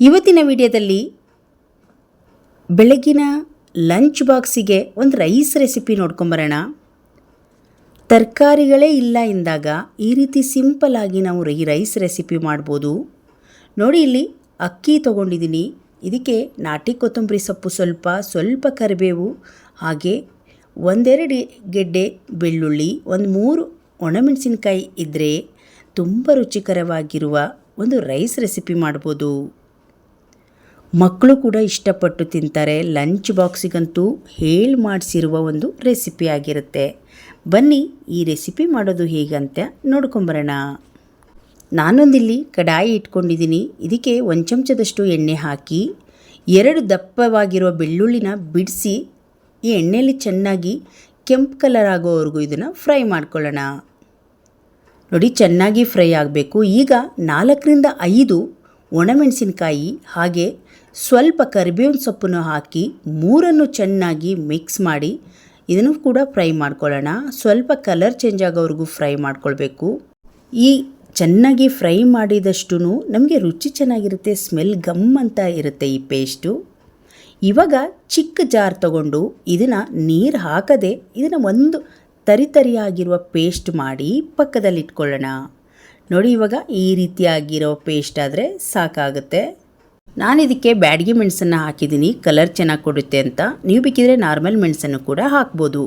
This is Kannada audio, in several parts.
ಇವತ್ತಿನ ವಿಡಿಯೋದಲ್ಲಿ ಬೆಳಗಿನ ಲಂಚ್ ಬಾಕ್ಸಿಗೆ ಒಂದು ರೈಸ್ ರೆಸಿಪಿ ನೋಡ್ಕೊಂಬರೋಣ. ತರಕಾರಿಗಳೇ ಇಲ್ಲ ಎಂದಾಗ ಈ ರೀತಿ ಸಿಂಪಲ್ ಆಗಿ ನಾವು ಈ ರೈಸ್ ರೆಸಿಪಿ ಮಾಡ್ಬೋದು. ನೋಡಿ ಇಲ್ಲಿ ಅಕ್ಕಿ ತೊಗೊಂಡಿದ್ದೀನಿ. ಇದಕ್ಕೆ ನಾಟಿ ಕೊತ್ತಂಬರಿ ಸೊಪ್ಪು ಸ್ವಲ್ಪ ಸ್ವಲ್ಪ ಕರಿಬೇವು, ಹಾಗೆ ಒಂದೆರಡು ಗೆಡ್ಡೆ ಬೆಳ್ಳುಳ್ಳಿ, ಒಂದು ಮೂರು ಒಣಮೆಣಸಿನ್ಕಾಯಿ ಇದ್ದರೆ ತುಂಬ ರುಚಿಕರವಾಗಿರುವ ಒಂದು ರೈಸ್ ರೆಸಿಪಿ ಮಾಡ್ಬೋದು. ಮಕ್ಕಳು ಕೂಡ ಇಷ್ಟಪಟ್ಟು ತಿಂತಾರೆ. ಲಂಚ್ ಬಾಕ್ಸಿಗಂತೂ ಹೇಳಿ ಮಾಡಿಸಿರುವ ಒಂದು ರೆಸಿಪಿ ಆಗಿರುತ್ತೆ. ಬನ್ನಿ, ಈ ರೆಸಿಪಿ ಮಾಡೋದು ಹೇಗಂತ ನೋಡ್ಕೊಂಬರೋಣ. ನಾನೊಂದಿಲ್ಲಿ ಕಡಾಯಿ ಇಟ್ಕೊಂಡಿದ್ದೀನಿ. ಇದಕ್ಕೆ ಒಂದು ಚಮಚದಷ್ಟು ಎಣ್ಣೆ ಹಾಕಿ, ಎರಡು ದಪ್ಪವಾಗಿರುವ ಬೆಳ್ಳುಳ್ಳಿನ ಬಿಡಿಸಿ, ಈ ಎಣ್ಣೆಯಲ್ಲಿ ಚೆನ್ನಾಗಿ ಕೆಂಪು ಕಲರ್ ಆಗೋವರೆಗೂ ಇದನ್ನು ಫ್ರೈ ಮಾಡ್ಕೊಳ್ಳೋಣ. ನೋಡಿ, ಚೆನ್ನಾಗಿ ಫ್ರೈ ಆಗಬೇಕು. ಈಗ ನಾಲ್ಕರಿಂದ ಐದು ಒಣಮೆಣಸಿನಕಾಯಿ ಹಾಗೆ ಸ್ವಲ್ಪ ಕರಿಬೇವಿನ ಸೊಪ್ಪನ್ನು ಹಾಕಿ ಮೂರನ್ನು ಚೆನ್ನಾಗಿ ಮಿಕ್ಸ್ ಮಾಡಿ ಇದನ್ನು ಕೂಡ ಫ್ರೈ ಮಾಡ್ಕೊಳ್ಳೋಣ. ಸ್ವಲ್ಪ ಕಲರ್ ಚೇಂಜ್ ಆಗೋವರೆಗೂ ಫ್ರೈ ಮಾಡ್ಕೊಳ್ಬೇಕು. ಈ ಚೆನ್ನಾಗಿ ಫ್ರೈ ಮಾಡಿದಷ್ಟು ನಮಗೆ ರುಚಿ ಚೆನ್ನಾಗಿರುತ್ತೆ ಸ್ಮೆಲ್ ಗಮ್ ಅಂತ ಇರುತ್ತೆ ಈ ಪೇಸ್ಟು ಇವಾಗ ಚಿಕ್ಕ ಜಾರ್ ತಗೊಂಡು ಇದನ್ನು ನೀರು ಹಾಕದೆ ಇದನ್ನು ಒಂದು ತರಿತರಿಯಾಗಿರುವ ಪೇಸ್ಟ್ ಮಾಡಿ ಪಕ್ಕದಲ್ಲಿ ಇಟ್ಕೊಳ್ಳೋಣ ನೋಡಿ, ಇವಾಗ ಈ ರೀತಿಯಾಗಿರೋ ಪೇಸ್ಟ್ ಆದರೆ ಸಾಕಾಗುತ್ತೆ. ನಾನು ಇದಕ್ಕೆ ಬ್ಯಾಡಗಿ ಮೆಣಸನ್ನು ಹಾಕಿದ್ದೀನಿ. ಕಲರ್ ಚೆನ್ನಾಗಿ ಕೊಡುತ್ತೆ ಅಂತ. ನೀವು ಬೇಕಿದ್ರೆ ನಾರ್ಮಲ್ ಮೆಣಸನ್ನು ಕೂಡ ಹಾಕ್ಬೋದು.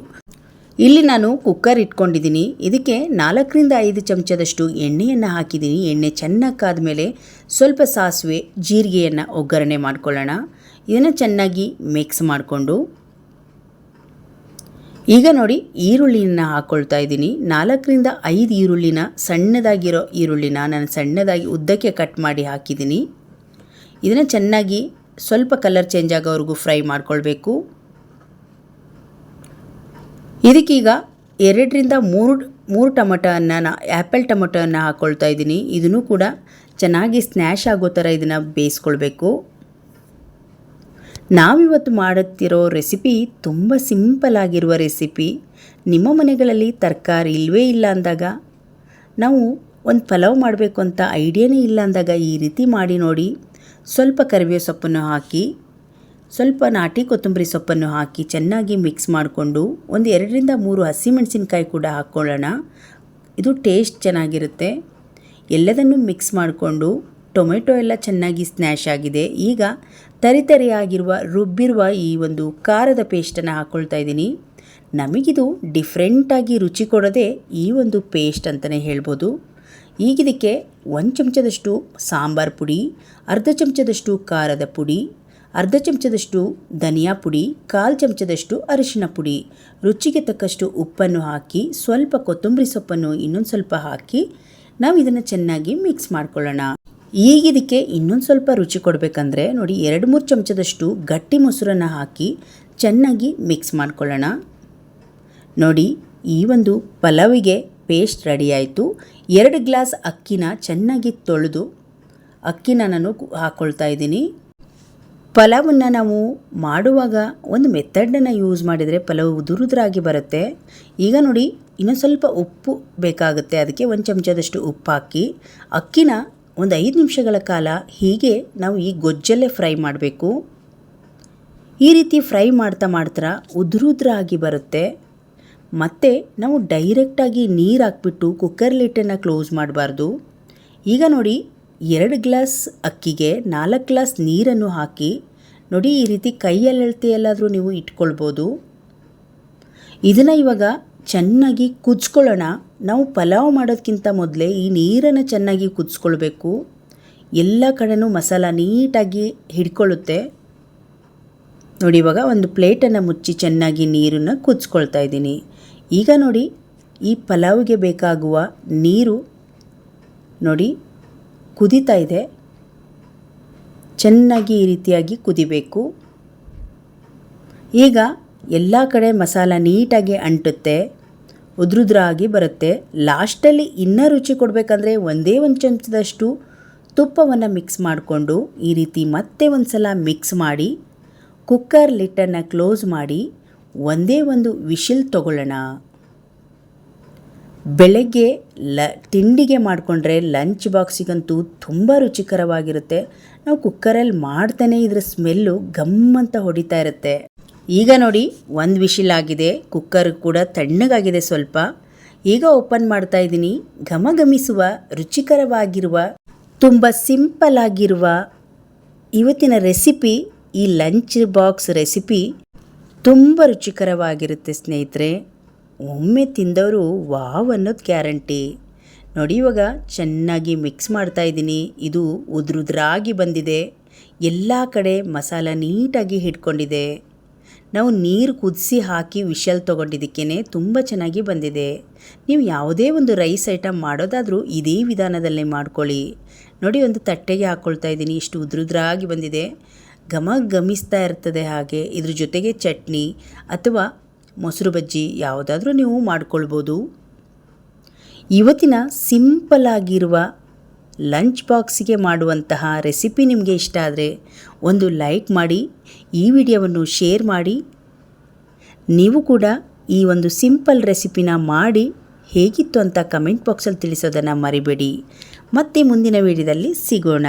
ಇಲ್ಲಿ ನಾನು ಕುಕ್ಕರ್ ಇಟ್ಕೊಂಡಿದ್ದೀನಿ. ಇದಕ್ಕೆ ನಾಲ್ಕರಿಂದ ಐದು ಚಮಚದಷ್ಟು ಎಣ್ಣೆಯನ್ನು ಹಾಕಿದ್ದೀನಿ. ಎಣ್ಣೆ ಚೆನ್ನಾಗಿ ಕಾದಮೇಲೆ ಸ್ವಲ್ಪ ಸಾಸಿವೆ, ಜೀರಿಗೆಯನ್ನು ಒಗ್ಗರಣೆ ಮಾಡ್ಕೊಳ್ಳೋಣ. ಇದನ್ನು ಚೆನ್ನಾಗಿ ಮಿಕ್ಸ್ ಮಾಡಿಕೊಂಡು ಈಗ ನೋಡಿ ಈರುಳ್ಳಿನ ಹಾಕ್ಕೊಳ್ತಾ ಇದ್ದೀನಿ. ನಾಲ್ಕರಿಂದ ಐದು ಈರುಳ್ಳಿನ ಸಣ್ಣದಾಗಿರೋ ಈರುಳ್ಳಿನ ನಾನು ಸಣ್ಣದಾಗಿ ಉದ್ದಕ್ಕೆ ಕಟ್ ಮಾಡಿ ಹಾಕಿದ್ದೀನಿ. ಇದನ್ನು ಚೆನ್ನಾಗಿ ಸ್ವಲ್ಪ ಕಲರ್ ಚೇಂಜ್ ಆಗೋವರೆಗೂ ಫ್ರೈ ಮಾಡ್ಕೊಳ್ಬೇಕು. ಇದಕ್ಕೀಗ ಎರಡರಿಂದ ಮೂರು ಮೂರು ಟೊಮಟೋನ ನಾ ಆ್ಯಪಲ್ ಟೊಮಟೋನ ಹಾಕ್ಕೊಳ್ತಾ ಇದ್ದೀನಿ. ಇದನ್ನು ಕೂಡ ಚೆನ್ನಾಗಿ ಸ್ನ್ಯಾಶ್ ಆಗೋ ಥರ ಇದನ್ನು ಬೇಯಿಸ್ಕೊಳ್ಬೇಕು. ನಾವಿವತ್ತು ಮಾಡುತ್ತಿರೋ ರೆಸಿಪಿ ತುಂಬ ಸಿಂಪಲ್ ಆಗಿರುವ ರೆಸಿಪಿ. ನಿಮ್ಮ ಮನೆಗಳಲ್ಲಿ ತರಕಾರಿ ಇಲ್ಲವೇ ಇಲ್ಲ ಅಂದಾಗ, ನಾವು ಒಂದು ಪಲಾವ್ ಮಾಡಬೇಕು ಅಂತ ಐಡಿಯಾನೇ ಇಲ್ಲ ಅಂದಾಗ ಈ ರೀತಿ ಮಾಡಿ ನೋಡಿ. ಸ್ವಲ್ಪ ಕರಿಬೇವು ಸೊಪ್ಪನ್ನು ಹಾಕಿ, ಸ್ವಲ್ಪ ನಾಟಿ ಕೊತ್ತಂಬರಿ ಸೊಪ್ಪನ್ನು ಹಾಕಿ ಚೆನ್ನಾಗಿ ಮಿಕ್ಸ್ ಮಾಡಿಕೊಂಡು ಒಂದು ಎರಡರಿಂದ ಮೂರು ಹಸಿಮೆಣಸಿನ್ಕಾಯಿ ಕೂಡ ಹಾಕ್ಕೊಳ್ಳೋಣ. ಇದು ಟೇಸ್ಟ್ ಚೆನ್ನಾಗಿರುತ್ತೆ. ಎಲ್ಲದನ್ನು ಮಿಕ್ಸ್ ಮಾಡಿಕೊಂಡು ಟೊಮೆಟೊ ಎಲ್ಲ ಚೆನ್ನಾಗಿ ಸ್ನ್ಯಾಶ್ ಆಗಿದೆ. ಈಗ ತರಿತರಿಯಾಗಿರುವ ರುಬ್ಬಿರುವ ಈ ಒಂದು ಖಾರದ ಪೇಸ್ಟನ್ನು ಹಾಕ್ಕೊಳ್ತಾ ಇದ್ದೀನಿ. ನಮಗಿದು ಡಿಫ್ರೆಂಟಾಗಿ ರುಚಿ ಕೊಡೋದೇ ಈ ಒಂದು ಪೇಸ್ಟ್ ಅಂತಲೇ ಹೇಳ್ಬೋದು. ಈಗಿದಕ್ಕೆ ಒಂದು ಚಮಚದಷ್ಟು ಸಾಂಬಾರು ಪುಡಿ, ಅರ್ಧ ಚಮಚದಷ್ಟು ಖಾರದ ಪುಡಿ, ಅರ್ಧ ಚಮಚದಷ್ಟು ಧನಿಯಾ ಪುಡಿ, ಕಾಲು ಚಮಚದಷ್ಟು ಅರಿಶಿನ ಪುಡಿ. ರುಚಿಗೆ ತಕ್ಕಷ್ಟು ಉಪ್ಪನ್ನು ಹಾಕಿ, ಸ್ವಲ್ಪ ಕೊತ್ತಂಬರಿ ಸೊಪ್ಪನ್ನು ಇನ್ನೊಂದು ಸ್ವಲ್ಪ ಹಾಕಿ ನಾವು ಇದನ್ನು ಚೆನ್ನಾಗಿ ಮಿಕ್ಸ್ ಮಾಡ್ಕೊಳ್ಳೋಣ. ಈಗ ಇದಕ್ಕೆ ಇನ್ನೊಂದು ಸ್ವಲ್ಪ ರುಚಿ ಕೊಡಬೇಕಂದ್ರೆ ನೋಡಿ ಎರಡು ಮೂರು ಚಮಚದಷ್ಟು ಗಟ್ಟಿ ಮೊಸರನ್ನು ಹಾಕಿ ಚೆನ್ನಾಗಿ ಮಿಕ್ಸ್ ಮಾಡ್ಕೊಳ್ಳೋಣ. ನೋಡಿ ಈ ಒಂದು ಪಲಾವಿಗೆ ಪೇಸ್ಟ್ ರೆಡಿ ಆಯಿತು. ಎರಡು ಗ್ಲಾಸ್ ಅಕ್ಕಿನ ಚೆನ್ನಾಗಿ ತೊಳೆದು ಅಕ್ಕಿನ ನಾನು ಹಾಕ್ಕೊಳ್ತಾ ಇದ್ದೀನಿ. ಪಲಾವನ್ನು ನಾವು ಮಾಡುವಾಗ ಒಂದು ಮೆಥಡನ್ನು ಯೂಸ್ ಮಾಡಿದರೆ ಪಲಾವ್ ಉದುರುದ್ರಾಗಿ ಬರುತ್ತೆ. ಈಗ ನೋಡಿ ಇನ್ನೊಂದು ಸ್ವಲ್ಪ ಉಪ್ಪು ಬೇಕಾಗುತ್ತೆ. ಅದಕ್ಕೆ ಒಂದು ಚಮಚದಷ್ಟು ಉಪ್ಪು ಹಾಕಿ ಅಕ್ಕಿನ ಒಂದು ಐದು ನಿಮಿಷಗಳ ಕಾಲ ಹೀಗೆ ನಾವು ಈ ಗೊಜ್ಜಲ್ಲೇ ಫ್ರೈ ಮಾಡಬೇಕು. ಈ ರೀತಿ ಫ್ರೈ ಮಾಡ್ತಾ ಮಾಡ್ತಾ ಉದುರುದ್ರ ಆಗಿ ಬರುತ್ತೆ. ಮತ್ತು ನಾವು ಡೈರೆಕ್ಟಾಗಿ ನೀರು ಹಾಕ್ಬಿಟ್ಟು ಕುಕ್ಕರ್ ಲಿಟ್ಟನ್ನು ಕ್ಲೋಸ್ ಮಾಡಬಾರ್ದು. ಈಗ ನೋಡಿ, ಎರಡು ಗ್ಲಾಸ್ ಅಕ್ಕಿಗೆ ನಾಲ್ಕು ಗ್ಲಾಸ್ ನೀರನ್ನು ಹಾಕಿ ನೋಡಿ ಈ ರೀತಿ ಕೈಯಲ್ಲಿ ಎಳ್ತಿಯಲ್ಲಾದರೂ ನೀವು ಇಟ್ಕೊಳ್ಬೋದು. ಇದನ್ನು ಇವಾಗ ಚೆನ್ನಾಗಿ ಕುದಿಸ್ಕೊಳ್ಳೋಣ. ನಾವು ಪಲಾವ್ ಮಾಡೋದಕ್ಕಿಂತ ಮೊದಲೇ ಈ ನೀರನ್ನು ಚೆನ್ನಾಗಿ ಕುದಿಸ್ಕೊಳ್ಬೇಕು. ಎಲ್ಲ ಕಡೆನೂ ಮಸಾಲ ನೀಟಾಗಿ ಹಿಡ್ಕೊಳ್ಳುತ್ತೆ. ನೋಡಿ, ಇವಾಗ ಒಂದು ಪ್ಲೇಟನ್ನು ಮುಚ್ಚಿ ಚೆನ್ನಾಗಿ ನೀರನ್ನು ಕುದಿಸ್ಕೊಳ್ತಾ ಇದ್ದೀನಿ. ಈಗ ನೋಡಿ, ಈ ಪಲಾವ್ಗೆ ಬೇಕಾಗುವ ನೀರು ನೋಡಿ ಕುದೀತಾ ಇದೆ. ಚೆನ್ನಾಗಿ ಈ ರೀತಿಯಾಗಿ ಕುದಿಬೇಕು. ಈಗ ಎಲ್ಲ ಕಡೆ ಮಸಾಲ ನೀಟಾಗಿ ಅಂಟುತ್ತೆ. ಉದ್ರುದ್ರಾಗಿ ಬರುತ್ತೆ. ಲಾಸ್ಟಲ್ಲಿ ಇನ್ನೂ ರುಚಿ ಕೊಡಬೇಕಂದ್ರೆ ಒಂದೇ ಒಂದು ಚಮಚದಷ್ಟು ತುಪ್ಪವನ್ನು ಮಿಕ್ಸ್ ಮಾಡಿಕೊಂಡು ಈ ರೀತಿ ಮತ್ತೆ ಒಂದು ಸಲ ಮಿಕ್ಸ್ ಮಾಡಿ ಕುಕ್ಕರ್ ಲಿಟ್ಟನ್ನು ಕ್ಲೋಸ್ ಮಾಡಿ ಒಂದೇ ಒಂದು ವಿಶಿಲ್ ತಗೊಳ್ಳೋಣ. ಬೆಳಗ್ಗೆ ಲ, ತಿಂಡಿಗೆ ಮಾಡಿಕೊಂಡ್ರೆ ಲಂಚ್ ಬಾಕ್ಸಿಗಂತೂ ತುಂಬ ರುಚಿಕರವಾಗಿರುತ್ತೆ. ನಾವು ಕುಕ್ಕರಲ್ಲಿ ಮಾಡ್ತಾನೆ ಇದ್ರ ಸ್ಮೆಲ್ಲು ಗಮ್ ಅಂತ ಹೊಡಿತಾ ಇರುತ್ತೆ. ಈಗ ನೋಡಿ, ಒಂದು ವಿಶಿಲ್ ಆಗಿದೆ, ಕುಕ್ಕರ್ ಕೂಡ ತಣ್ಣಗಾಗಿದೆ ಸ್ವಲ್ಪ. ಈಗ ಓಪನ್ ಮಾಡ್ತಾ ಇದ್ದೀನಿ. ಘಮಘಮಿಸುವ, ರುಚಿಕರವಾಗಿರುವ, ತುಂಬ ಸಿಂಪಲ್ ಆಗಿರುವ ಇವತ್ತಿನ ರೆಸಿಪಿ, ಈ ಲಂಚ್ ಬಾಕ್ಸ್ ರೆಸಿಪಿ ತುಂಬ ರುಚಿಕರವಾಗಿರುತ್ತೆ ಸ್ನೇಹಿತರೆ. ಒಮ್ಮೆ ತಿಂದವರು ವಾವ್ ಅನ್ನೋದು ಗ್ಯಾರಂಟಿ. ನೋಡಿ, ಇವಾಗ ಚೆನ್ನಾಗಿ ಮಿಕ್ಸ್ ಮಾಡ್ತಾ ಇದ್ದೀನಿ. ಇದು ಉದ್ರುದ್ರಾಗಿ ಬಂದಿದೆ. ಎಲ್ಲ ಕಡೆ ಮಸಾಲ ನೀಟಾಗಿ ಹಿಡ್ಕೊಂಡಿದೆ. ನಾವು ನೀರು ಕುದಿಸಿ ಹಾಕಿ ವಿಷಲ್ ತೊಗೊಂಡಿದ್ದಕ್ಕೇ ತುಂಬ ಚೆನ್ನಾಗಿ ಬಂದಿದೆ. ನೀವು ಯಾವುದೇ ಒಂದು ರೈಸ್ ಐಟಮ್ ಮಾಡೋದಾದರೂ ಇದೇ ವಿಧಾನದಲ್ಲೇ ಮಾಡ್ಕೊಳ್ಳಿ. ನೋಡಿ, ಒಂದು ತಟ್ಟೆಗೆ ಹಾಕ್ಕೊಳ್ತಾ ಇದ್ದೀನಿ. ಇಷ್ಟು ಉದ್ರುದ್ರಾಗಿ ಬಂದಿದೆ. ಘಮ ಗಮಿಸ್ತಾ ಇರ್ತದೆ ಹಾಗೆ. ಇದ್ರ ಜೊತೆಗೆ ಚಟ್ನಿ ಅಥವಾ ಮೊಸರು ಬಜ್ಜಿ ಯಾವುದಾದ್ರೂ ನೀವು ಮಾಡ್ಕೊಳ್ಬೋದು. ಇವತ್ತಿನ ಸಿಂಪಲ್ ಆಗಿರುವ ಲಂಚ್ ಬಾಕ್ಸಿಗೆ ಮಾಡುವಂತಹ ರೆಸಿಪಿ ನಿಮಗೆ ಇಷ್ಟ ಆದರೆ ಒಂದು ಲೈಕ್ ಮಾಡಿ, ಈ ವಿಡಿಯೋವನ್ನು ಶೇರ್ ಮಾಡಿ. ನೀವು ಕೂಡ ಈ ಒಂದು ಸಿಂಪಲ್ ರೆಸಿಪಿನ ಮಾಡಿ ಹೇಗಿತ್ತು ಅಂತ ಕಮೆಂಟ್ ಬಾಕ್ಸಲ್ಲಿ ತಿಳಿಸೋದನ್ನು ಮರಿಬೇಡಿ. ಮತ್ತೆ ಮುಂದಿನ ವಿಡಿಯೋದಲ್ಲಿ ಸಿಗೋಣ.